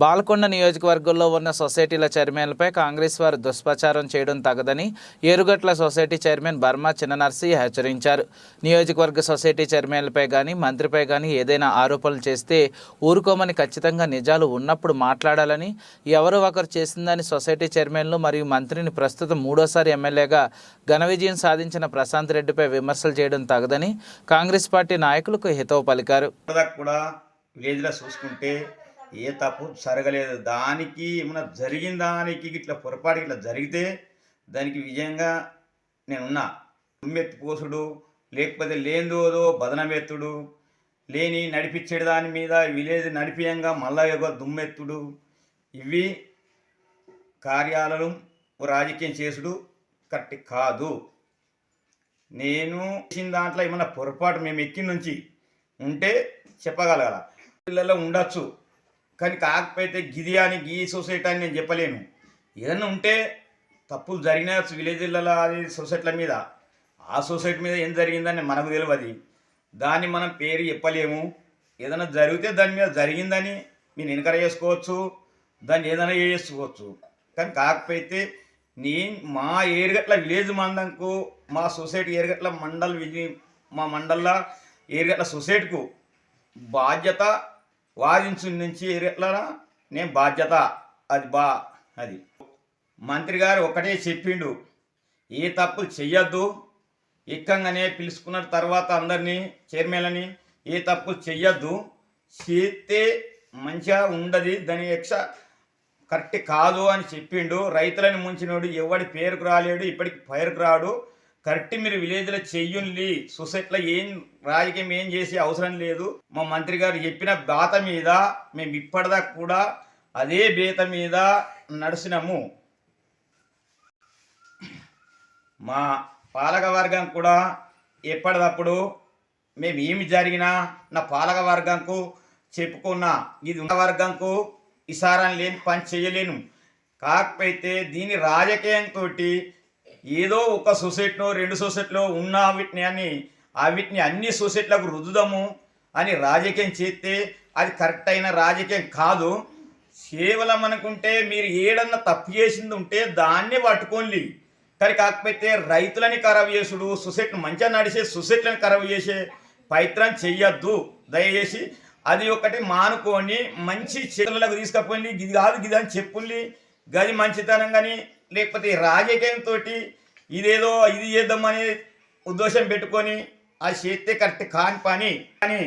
బాల్కొండ నియోజకవర్గంలో ఉన్న సొసైటీల చైర్మన్లపై కాంగ్రెస్ వారు దుష్ప్రచారం చేయడం తగదని ఏరుగట్ల సొసైటీ చైర్మన్ బర్మా చిన్ననర్సి హెచ్చరించారు. నియోజకవర్గ సొసైటీ చైర్మన్లపై కానీ మంత్రిపై కానీ ఏదైనా ఆరోపణలు చేస్తే ఊరుకోమని ఖచ్చితంగా నిజాలు ఉన్నప్పుడు మాట్లాడాలని ఎవరో ఒకరు చేసిందని సొసైటీ చైర్మన్లు మరియు మంత్రిని ప్రస్తుతం మూడోసారి ఎమ్మెల్యేగా ఘన విజయం సాధించిన ప్రశాంత్ రెడ్డిపై విమర్శలు చేయడం తగదని కాంగ్రెస్ పార్టీ నాయకులకు హితవు పలికారు. కూడా విలేజ్లో చూసుకుంటే ఏ తప్పు జరగలేదు. దానికి ఏమైనా జరిగిన దానికి ఇట్లా పొరపాటు ఇట్లా జరిగితే దానికి విజయంగా నేనున్నా. దుమ్మెత్తి పోసుడు లేకపోతే లేనిదోదో బదనమెత్తుడు లేని నడిపించేడు దాని మీద విలేజ్ నడిపియంగా మళ్ళా యొక్క దుమ్మెత్తుడు. ఇవి కార్యాలను రాజకీయం చేసుడు కరెక్ట్ కాదు. నేను చేసిన దాంట్లో ఏమైనా పొరపాటు మేము ఎక్కి నుంచి ఉంటే చెప్పగలగల. పిల్లల్లో ఉండొచ్చు. కానీ కాకపోతే గిది అని గీ సొసైటీ అని నేను చెప్పలేను. ఏదన్నా ఉంటే తప్పులు జరిగిన విలేజ్లలో అది సొసైటీల మీద ఆ సొసైటీ మీద ఏం జరిగిందని మనకు తెలియదు దాన్ని మనం పేరు చెప్పలేము. ఏదైనా జరిగితే దాని మీద జరిగిందని మీరు ఎన్కర చేసుకోవచ్చు. దాన్ని ఏదైనా చేసుకోవచ్చు. కానీ కాకపోతే నేను మా ఏరుగట్ల విలేజ్ మండలంకు మా సొసైటీ ఏరుగట్ల మండల్ విజి మా మండల ఏరుగట్ల సొసైటీకు బాధ్యత వాదించు నుంచి ఏరుగట్ల నేను బాధ్యత. అది బా అది. మంత్రి గారు ఒకటే చెప్పిండు ఏ తప్పులు చెయ్యొద్దు. ఎక్కంగానే పిలుచుకున్న తర్వాత అందరినీ చైర్మన్లని ఏ తప్పులు చెయ్యొద్దు. చేస్తే మంచిగా ఉండదు దాని ఎక్స కరెక్ట్ కాదు అని చెప్పిండు. రైతులని ముంచినోడు ఎవడి పేరుకు రాలేడు ఇప్పటికి పేరుకు రాడు. కరెక్ట్ మీరు విలేజ్లో చెయ్యుండి సొసైటీలో ఏం రాజకీయం ఏం చేసే అవసరం లేదు. మా మంత్రి గారు చెప్పిన బాత మీద మేము ఇప్పటిదాకా కూడా అదే బేత మీద నడిచినాము మా పాలక వర్గం కూడా ఎప్పటికప్పుడు మేము ఏమి జరిగినా నా పాలక వర్గంకు చెప్పుకున్నా ఇది ఉన్న వర్గంకు ఇసారం లేని పని చేయలేను. కాకపోతే దీని రాజకీయంతో ఏదో ఒక సొసైటీలో రెండు సొసైటీలో ఉన్న వీటిని అని ఆ వీటిని అన్ని సొసైటీలకు రుద్దుదాము అని రాజకీయం చేస్తే అది కరెక్ట్ అయిన రాజకీయం కాదు. కేవలం అనుకుంటే మీరు ఏడన్నా తప్పు చేసింది ఉంటే దాన్ని పట్టుకోండి. కానీ కాకపోతే రైతులని ఖరాబ్ చేసుడు సొసైటీని మంచిగా నడిచే సొసైటీలను ఖరాబ్ చేసే ప్రయత్నం చెయ్యొద్దు. దయచేసి అది ఒకటి మానుకొని మంచి చేతులకు తీసుకపోయింది ఇది కాదు ఇది అని చెప్పుల్ని గది మంచితనం కానీ లేకపోతే రాజకీయంతో ఇదేదో ఇది చేద్దామని ఉద్దేశం పెట్టుకొని ఆ చేస్తే కరెక్ట్ కాని పని. కానీ